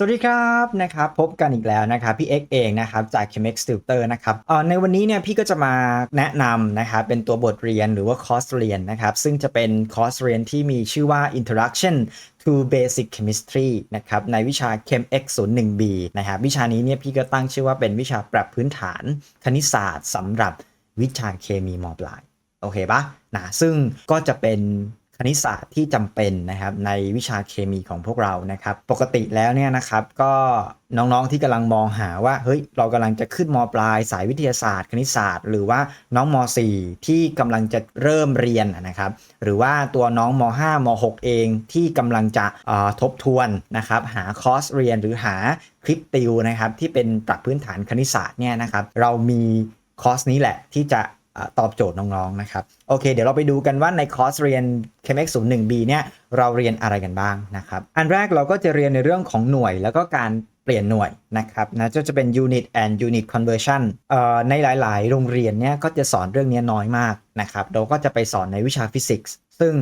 สวัสดีครับนะครับพบกันอีกแล้วนะครับพี่เอ็กเองนะครับจาก Chemex Tutor นะครับเอ่อในวันนี้เนี่ยพี่ก็จะมาแนะนำนะครับเป็นตัวบทเรียนหรือว่าคอร์สเรียนนะครับซึ่งจะเป็นคอร์สเรียนที่มีชื่อว่า Introduction to Basic Chemistry นะครับในวิชา Chemex 0 1 B นะครับวิชานี้เนี่ยพี่ก็ตั้งชื่อว่าเป็นวิชาปรับพื้นฐานคณิตศาสตร์สำหรับวิชาเคมีมอปลายโอเคปะนะซึ่งก็จะเป็น คณิตศาสตร์ที่จำเป็นนะครับในวิชาเคมีของพวกเรานะครับ ปกติแล้วเนี่ยนะครับก็น้องๆที่กำลังมองหาว่าเฮ้ยเรากำลังจะขึ้นมปลายสายวิทยาศาสตร์ คณิตศาสตร์ หรือว่าน้องม .4 ที่กำลังจะเริ่มเรียนนะครับ หรือว่าตัวน้องม .5 ม .6 เองที่กำลังจะทบทวนนะครับ หาคอร์สเรียนหรือหาคลิปติวนะครับที่เป็นปรับพื้นฐานคณิตศาสตร์เนี่ยนะครับ เรามีคอร์สนี้แหละที่จะ ตอบโจทย์น้องๆนะครับโอเค เดี๋ยวเราไปดูกันว่าในคอร์สเรียน ChemX 0 1 B เนี่ยเราเรียนอะไรกันบ้างนะครับ อันแรกเราก็จะเรียนในเรื่องของหน่วย แล้วก็การเปลี่ยนหน่วยนะครับนะจะจะเป็น unit and unit conversion เอ่อในหลายๆ โรงเรียนเนี่ยก็จะสอนเรื่องนี้น้อยมากนะครับเราก็จะไปสอนในวิชาฟิสิกส์ซึ่ง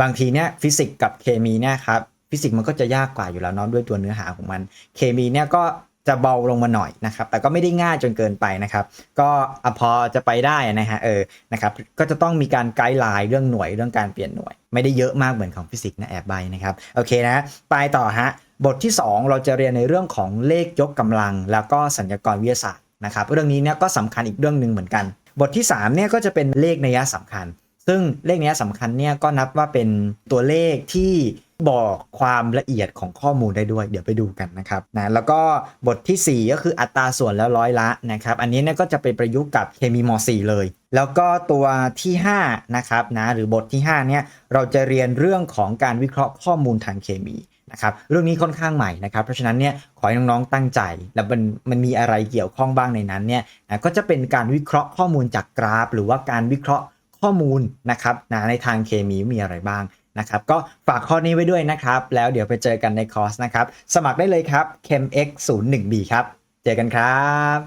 บางทีเนี่ยฟิสิกส์กับเคมีเนี่ยครับฟิสิกส์มันก็จะยากกว่าอยู่แล้วเนาะด้วยตัวเนื้อหาของมัน เคมีเนี่ยก็ จะเบาลงมาหน่อยนะครับ แต่ก็ไม่ได้ง่ายจนเกินไปนะครับ ก็อพอจะไปได้นะฮะเออนะครับ ก็จะต้องมีการไกด์ไลน์เรื่องหน่วยเรื่องการเปลี่ยนหน่วย ไม่ได้เยอะมากเหมือนของฟิสิกส์นะแอบใบนะครับโอเคนะไปต่อฮะบทที่ 2 เราจะเรียนในเรื่องของเลขยกกำลัง แล้วก็สัญญากรวิทยาศาสตร์นะครับ เรื่องนี้เนี่ยก็สำคัญอีกเรื่องหนึ่งเหมือนกัน บทที่3เนี่ยก็จะเป็นเลขนัยสำคัญ ซึ่งเลขนี้สำคัญเนี่ยก็นับว่าเป็นตัวเลขที่ บอกความละเอียดของข้อมูลได้ด้วย เดี๋ยวไปดูกันนะครับนะแล้วก็บททีสี่ 4 ก็คืออัตราส่วนแล้วร้อยละนะครับ อันนี้เนี่ยก็จะไปประยุกต์กับเคมีม .4 เลย แล้วก็ตัวที่5นะครับนะหรือบทที่5เนี่ยเราจะเรียนเรื่องของการวิเคราะห์ข้อมูลทางเคมีนะครับเรื่องนี้ค่อนข้างใหม่นะครับเพราะฉะนั้นเนี่ยขอให้น้องๆตั้งใจ แล้วมันมันมีอะไรเกี่ยวข้องบ้างในนั้นเนี่ยนะก็จะเป็นการวิเคราะห์ข้อมูลจากกราฟ หรือว่าการวิเคราะห์ข้อมูลนะครับนะในทางเคมีมีอะไรบ้าง นะครับก็ฝากข้อนี้ไว้ด้วยนะครับ แล้วเดี๋ยวไปเจอกันในคอร์สนะครับ สมัครได้เลยครับ ChemX 0 1 B ครับ เจอกันครับ